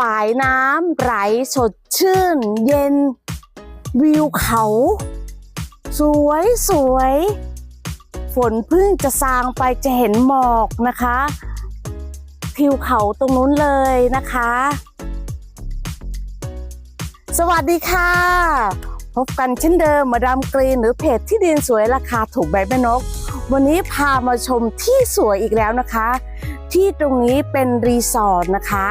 ฝายน้ำไหลสดชื่น เย็น วิวเขา สวยสวย ฝนพิ่งจะซางไปจะเห็นหมอกนะคะทิวเขาตรงนู้นเลยนะคะ สวัสดีค่ะ พบกันเช่นเดิมมาดามกรีนหรือเพจที่ดินสวยราคาถูกใบแม่นก วันนี้พามาชมที่สวยอีกแล้วนะคะที่ตรงนี้เป็นรีสอร์ทนะคะ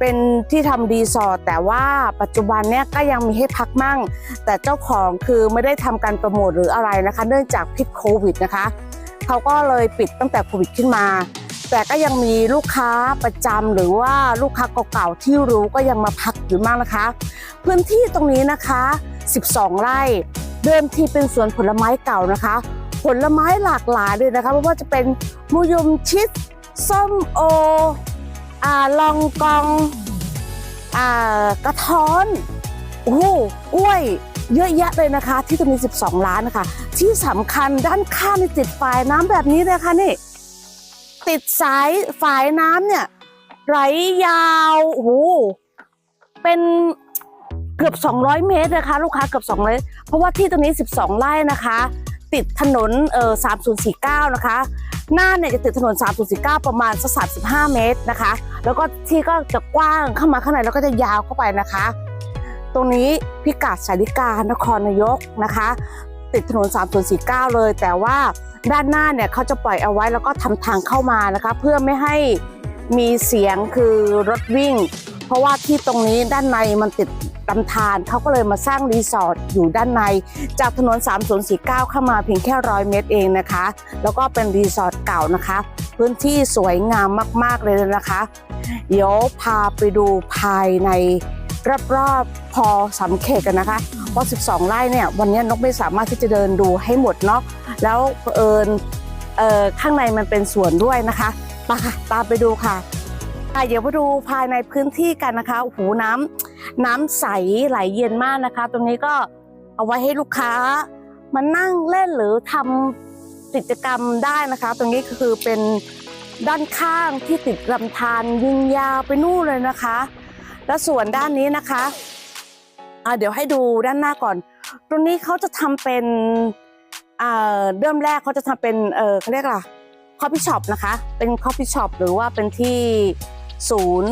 เป็นที่ทำรีสอร์ทแต่ว่าปัจจุบันเนี้ยก็ยังมีให้พักมั่ง แต่เจ้าของคือไม่ได้ทำการโปรโมทหรืออะไรนะคะ เนื่องจากพิษโควิดนะคะเขาก็เลยปิดตั้งแต่โควิดขึ้นมา แต่ก็ยังมีลูกค้าประจำหรือว่าลูกค้าเก่าๆที่รู้ก็ยังมาพักอยู่มากนะคะ พื้นที่ตรงนี้นะคะ 12 ไร่เดิมทีเป็นสวนผลไม้เก่านะคะ ผลไม้หลากหลายเลยนะคะไม่ว่าจะเป็นมูยมชิดส้มโอ อ่าลองกองอ่ากระท้อนโอ้หกล้วยเยอะแยะเลยนะคะ ที่ตรงนี้12 ล้านนะคะที่สำคัญด้านข้างนี่ติดฝายน้ำแบบนี้เลยค่ะนี่ ติดสายฝายน้ำเนี่ยไหลยาวโอ้โหเป็นเกือบ 200 เมตรนะคะ ลูกค้าเกือบ200เพราะว่าที่ตรงนี้ 12 ไร่นะคะ ติดถนนเอ่อ3049 นะคะ หน้าเนี่ยจะติดถนน3049 ประมาณสัก 35 เมตรนะคะ แล้วก็ที่ก็จะกว้างเข้ามาข้างในแล้วก็จะยาวเข้าไปนะคะ ตรงนี้พิกัดสาริกานครนายกนะคะ ติดถนน3049 เลย แต่ว่าด้านหน้าเนี่ยเขาจะปล่อยเอาไว้แล้วก็ทำทางเข้ามานะคะ เพื่อไม่ให้มีเสียงคือรถวิ่ง เพราะว่าที่ตรงนี้ด้านในมันติดลำธารเขาก็เลยมาสร้างรีสอร์ทอยู่ด้านใน จากถนน 3049 เข้ามาเพียงแค่ร้อยเมตรเองนะคะ แล้วก็เป็นรีสอร์ทเก่านะคะ พื้นที่สวยงามมาก ๆ เลยนะคะ เดี๋ยวพาไปดูภายในรอบๆพอสำเขตกันนะคะเพราะ 12 ไร่เนี่ย วันนี้นกไม่สามารถที่จะเดินดูให้หมดเนาะแล้วเอิญเอ่อข้างในมันเป็นสวนด้วยนะคะมาค่ะตามไปดูค่ะ ค่ะเดี๋ยวมาดูภายในพื้นที่กันนะคะโอ้โหน้ำน้ำใสไหลเย็นมากนะคะ ตรงนี้ก็เอาไว้ให้ลูกค้ามานั่งเล่นหรือทำกิจกรรมได้นะคะ ตรงนี้คือเป็นด้านข้างที่ติดลำธารยิงยาวไปนู่นเลยนะคะ แล้วส่วนด้านนี้นะคะเดี๋ยวให้ดูด้านหน้าก่อน ตรงนี้เขาจะทำเป็นเริ่มแรกเขาจะทำเป็นเออเขาเรียกอะไรคอฟฟี่ช็อปนะคะ เป็นคอฟฟี่ช็อปหรือว่าเป็นที่ ศูนย์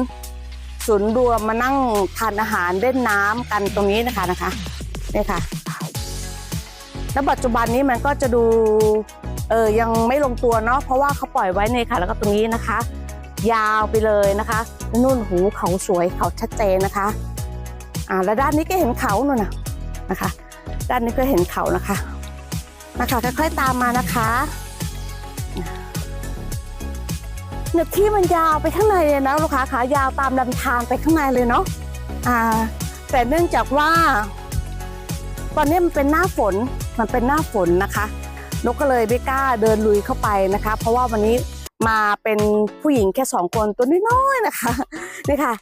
ศูนย์รวมมานั่งทานอาหารเล่นน้ำกันตรงนี้นะคะนะคะนี่ค่ะ แล้วปัจจุบันนี้มันก็จะดูเออยังไม่ลงตัวเนาะเพราะว่าเขาปล่อยไว้ในค่ะ แล้วก็ตรงนี้นะคะ ยาวไปเลยนะคะนู่นหูเขาสวยเขาชัดเจนนะคะอ่าแล้วด้านนี้ก็เห็นเขาหน่นนะนะคะ ด้านนี้ก็เห็นเขานะคะนะคะค่อยๆตามมานะคะ เนี่ยที่มันยาวไปข้างในเลยนะลูกค้าขายาวตามลำธารไปข้างในเลยเนาะอ่า แต่เนื่องจากว่า ตอนนี้มันเป็นหน้าฝนมันเป็นหน้าฝนนะคะ นกก็เลยไม่กล้าเดินลุยเข้าไปนะคะ เพราะว่าวันนี้มาเป็นผู้หญิงแค่สองคนตัวน้อยๆนะคะนี่ค่ะ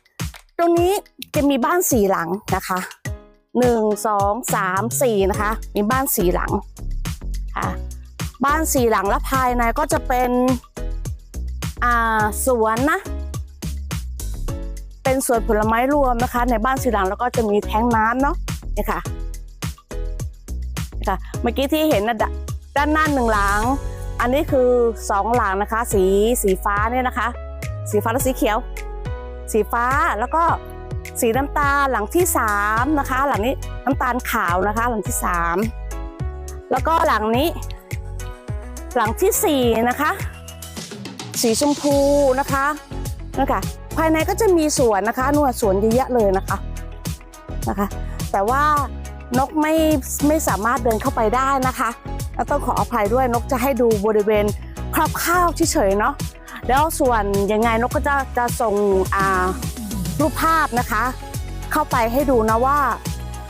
ตรงนี้จะมีบ้านสี่หลังนะคะหนึ่งสองสามสี่นะคะ มีบ้านสี่หลังค่ะ บ้านสี่หลังและภายในก็จะเป็น อ่าสวนนะ เป็นสวนผลไม้รวมนะคะ ในบ้านสีหลังแล้วก็จะมีแท้งน้ำเนาะนี่ค่ะนี่ค่ะเมื่อกี้ที่เห็นนะดด้านหน้าหนึ่งหลัง อันนี้คือสองหลังนะคะ สีสีฟ้าเนี่ยนะคะ สีฟ้าและสีเขียว สีฟ้าแล้วก็สีน้ำตาลหลังที่สามนะคะ หลังนี้น้ำตาลขาวนะคะ หลังที่สามแล้วก็หลังนี้ หลังที่สี่นะคะ สีชมพูนะคะนะคะภายในก็จะมีสวนนะคะนวดสวนเยอะแยะเลยนะคะนะคะ แต่ว่านกไม่ไม่สามารถเดินเข้าไปได้นะคะแล้วต้องขออภัยด้วยนกจะให้ดูบริเวณคร่าวๆเฉยๆเนาะแล้วส่วนยังไงนกก็จะจะส่งรูปภาพนะคะ เข้าไปให้ดูนะว่า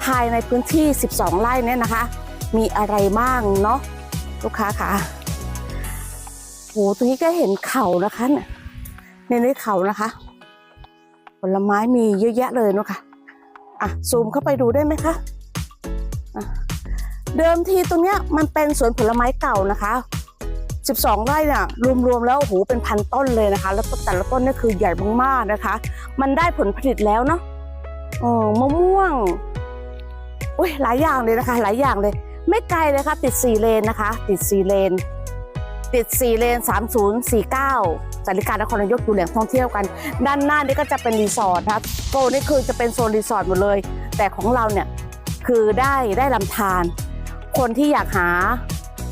ภายในพื้นที่ 12 ไร่เนี่ยนะคะ มีอะไรบ้างเนาะลูกค้าค่ะ หตรงนี้ก็เห็นเขานะคะเนี่ยในนี้เขานะคะ ผลไม้มีเยอะแยะเลยเนาะค่ะอะซูมเข้าไปดูได้ไหมคะะเดิมทีตรงเนี้ยมันเป็นสวนผลไม้เก่านะคะ 12 ไร่เนี่ยรวมๆแล้วโอ้โหเป็นพันต้นเลยนะคะ แล้วแต่ละต้นนี่คือใหญ่มากๆนะคะ มันได้ผลผลิตแล้วเนาะเออมะม่วงอุ้ยหลายอย่างเลยนะคะ หลายอย่างเลย ไม่ไกลเลยค่ะ ติด4เลนนะคะ ติด4เลน ติด 4 เลน 3049สาริการนครนายกอยู่แหล่งท่องเที่ยวกัน ด้านหน้านี่ก็จะเป็นรีสอร์ทนะคะโกนี่คือจะเป็นโซนรีสอร์ทหมดเลย แต่ของเราเนี่ยคือได้ได้ลำธารคนที่อยากหา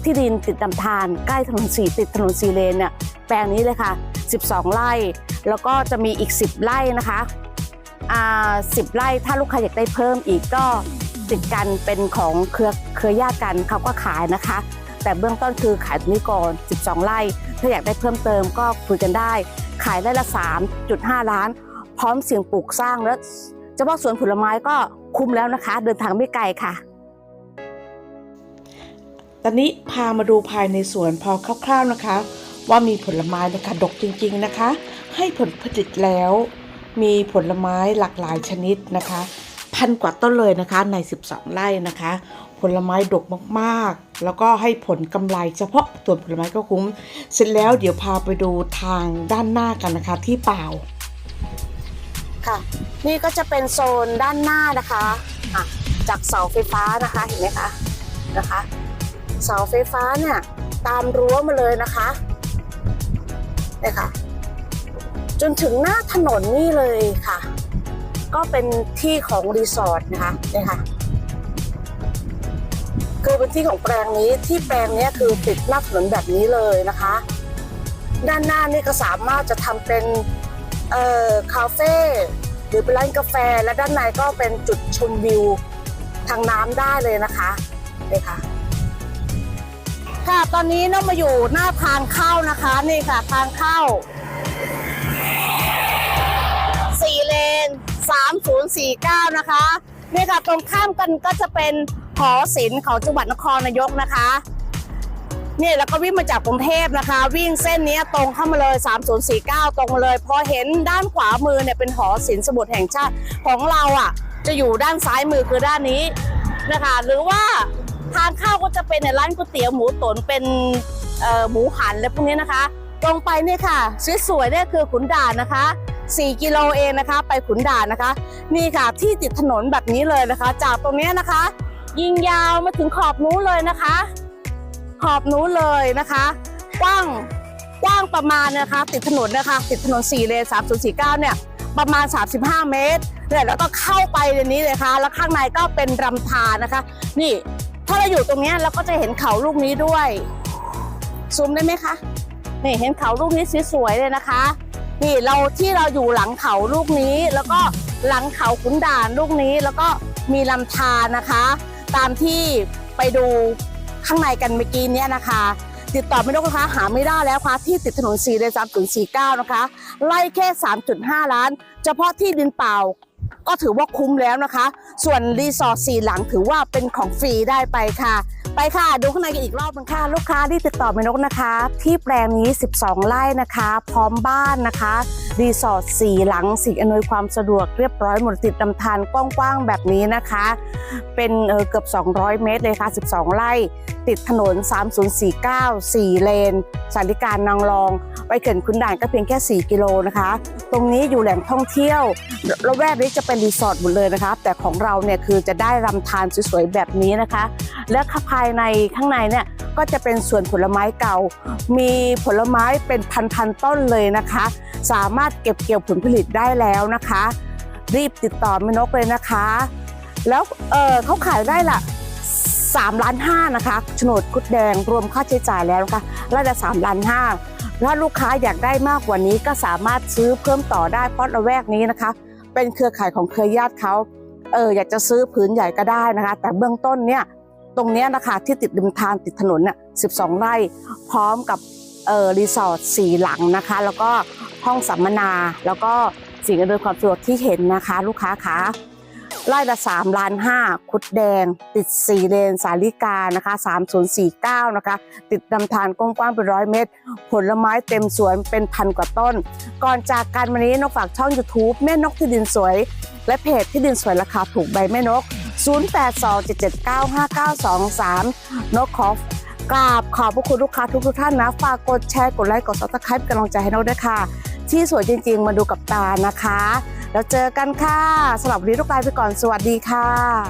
ที่ดินติดลำธารใกล้ถนนสีติดถนนสีเลนเนี่ยแปลงนี้เลยค่ะ 12 ไร่ แล้วก็จะมีอีก 10 ไร่นะคะอ่า10ไร่ถ้าลูกค้าอยากได้เพิ่มอีกก็ติดกันเป็นของเครือเครือญาติกันเขาก็ขายนะคะ แต่เบื้องต้นคือขายตรงนี้ก่อน 12 ไร่ ถ้าอยากได้เพิ่มเติมก็คุยกันได้ ขายไร่ละ 3.5 ล้าน พร้อมเสี่ยงปลูกสร้างแล้วเฉพาะสวนผลไม้ก็คุ้มแล้วนะคะ เดินทางไม่ไกลค่ะตอนนี้พามาดูภายในสวนพอคร่าวๆนะคะ ว่ามีผลไม้นะคะดกจริงๆนะคะ ให้ผลผลิตแล้ว มีผลไม้หลากหลายชนิดนะคะ พันกว่าต้นเลยนะคะใน 12 ไร่นะคะ ผลไม้ดกมากๆ แล้วก็ให้ผลกำไรเฉพาะส่วนผลไม้ก็คุ้ม เสร็จแล้วเดี๋ยวพาไปดูทางด้านหน้ากันนะคะที่เปล่าค่ะ นี่ก็จะเป็นโซนด้านหน้านะคะะจากเสาไฟฟ้านะคะเห็นไหมคะนะคะเสาไฟฟ้าเนี่ยตามรั้วมาเลยนะคะเนี่ยค่ะ จนถึงหน้าถนนนี่เลยค่ะ ก็เป็นที่ของรีสอร์ทนะคะเนี่ยค่ะคือเป็นที่ของแปลงนี้ที่แปลงนี้คือติดหน้าถนนแบบนี้เลยนะคะ ด้านหน้านี่ก็สามารถจะทำเป็นเอ่อคาเฟ่หรือเป็นร้านกาแฟและด้านในก็เป็นจุดชมวิวทางน้ำได้เลยนะคะนี่ค่ะค่ะตอนนี้น้องมาอยู่หน้าทางเข้านะคะนี่ค่ะทางเข้า 3049 นะคะนี่ค่ะตรงข้ามกันก็จะเป็นหอศิลป์ของจังหวัดนครนายกนะคะนี่แล้วก็วิ่งมาจากกรุงเทพนะคะ วิ่งเส้นนี้ตรงเข้ามาเลย 3049 ตรงมาเลย พอเห็นด้านขวามือเนี่ยเป็นหอศิลป์สมุทรแห่งชาติของเราอะ จะอยู่ด้านซ้ายมือคือด้านนี้นะคะ หรือว่าทางเข้าก็จะเป็นในร้านก๋วยเตี๋ยวหมูตุ๋นเป็นหมูหันอะพวกนี้นะคะ ตรงไปเนี่ยค่ะสวยๆเนี่ยคือขุนด่านนะคะ 4 กิโลเองนะคะ ไปขุนด่านนะคะ นี่ค่ะที่ติดถนนแบบนี้เลยนะคะ จากตรงเนี้ยนะคะ ยิงยาวมาถึงขอบนู้นเลยนะคะ ขอบนู้นเลยนะคะกว้างกว้างประมาณนะคะ ติดถนนนะคะ ติดถนน4เลน3049 เนี่ยประมาณ 35 เมตรเนี่ยแล้วก็เข้าไปในนี้เลยค่ะ แล้วข้างในก็เป็นรำธารนะคะ นี่ถ้าเราอยู่ตรงเนี้ยเราก็จะเห็นเขาลูกนี้ด้วย ซูมได้ไหมคะ นี่เห็นเขาลูกนี้สวยๆเลยนะคะ นี่เราที่เราอยู่หลังเขาลูกนี้ แล้วก็หลังเขาขุนด่านลูกนี้แล้วก็มีลำธารนะคะ ตามที่ไปดูข้างในกันเมื่อกี้เนี้ยนะคะ ติดต่อไม่ได้นะคะหาไม่ได้แล้วค่ะที่ติดถนน4เลน3049 นะคะ ไล่แค่ 3.5 ล้าน เฉพาะที่ดินเปล่าก็ถือว่าคุ้มแล้วนะคะ ส่วนรีสอร์ทสี่หลังถือว่าเป็นของฟรีได้ไปค่ะ ไปค่ะ ดูข้างในกันอีกรอบนึงค่ะ ลูกค้าที่ติดต่อเมนกนะคะ ที่แปลงนี้ 12 ไร่นะคะ พร้อมบ้านนะคะ รีสอร์ทสี่หลังสิ่งอำนวยความสะดวกเรียบร้อยหมดติดลำธารกว้างๆแบบนี้นะคะ เป็นเออเกือบ 200 เมตรเลยค่ะ 12 ไร่ ติดถนน 3049 4 เลน สาริการนางรอง ไปเขื่อนคุณด่านก็เพียงแค่ 4 กิโลนะคะ ตรงนี้อยู่แหล่งท่องเที่ยวระแวกนี้จะเป็นรีสอร์ทหมดเลยนะคะ แต่ของเราเนี่ยคือจะได้รำธารสวยๆแบบนี้นะคะ และภายในข้างในเนี่ยก็จะเป็นสวนผลไม้เก่า มีผลไม้เป็นพันๆต้นเลยนะคะ สามารถเก็บเกี่ยวผลผลิตได้แล้วนะคะ รีบติดต่อแม่นกเลยนะคะ แล้วเออเขาขายได้ละ3ล้านห้านะคะโฉนดคุดแดงรวมค่าใช้จ่ายแล้วนะคะไร่ละ3ล้านห้าถ้าลูกค้าอยากได้มากกว่านี้ก็สามารถซื้อเพิ่มต่อได้เพราะระแวกนี้นะคะ เป็นเครือข่ายของเครือญาติเขาเอออยากจะซื้อผืนใหญ่ก็ได้นะคะ แต่เบื้องต้นเนี่ยตรงนี้นะคะที่ติดริมทางติดถนนเนี่ย12 ไร่ พร้อมกับเออรีสอร์ทสี่หลังนะคะ แล้วก็ ห้องสัมมนา แล้วก็สิ่งอำนวยความสะดวกที่เห็นนะคะ ลูกค้าคะไร่ละ3ล้าน5คุดแดง ติด 4 เลน สาลิกานะคะ 3049 นะคะ ติดลำธารกว้างๆเป็นร้อยเมตร ผลไม้เต็มสวนเป็นพันกว่าต้น ก่อนจากกันวันนี้นกฝากช่อง YouTube แม่นกที่ดินสวย และเพจที่ดินสวยราคาถูกใบแม่นก 0827795923 นกขอกราบขอบพระคุณลูกค้าทุกท่านนะ ฝากกดแชร์กดไลค์กดซับสไครป์กำลังใจให้นกด้วยค่ะ ที่สวยจริง ๆ มาดูกับตานะคะ แล้วเจอกันค่ะสำหรับวันนี้ลูกลาไปก่อนสวัสดีค่ะ